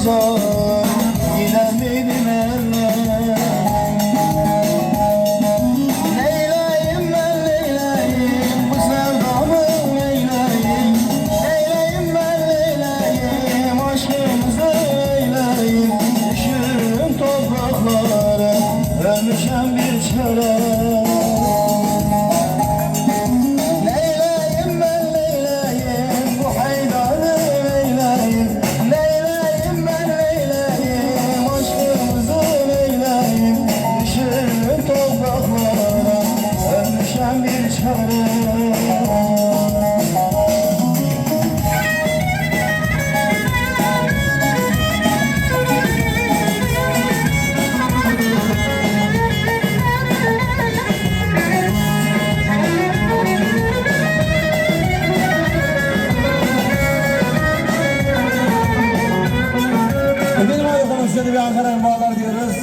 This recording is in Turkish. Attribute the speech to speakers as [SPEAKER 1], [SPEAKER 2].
[SPEAKER 1] uzak gider miydim elden ben Leyla'yım bu sevdamın Leyla'yım Leyla'yım ben Leyla'yım aşkımızı Leyla'yım Düşürüm topraklara ölmüşem bir
[SPEAKER 2] çöre. Herkese bir Ankara'nın bağlar diyoruz.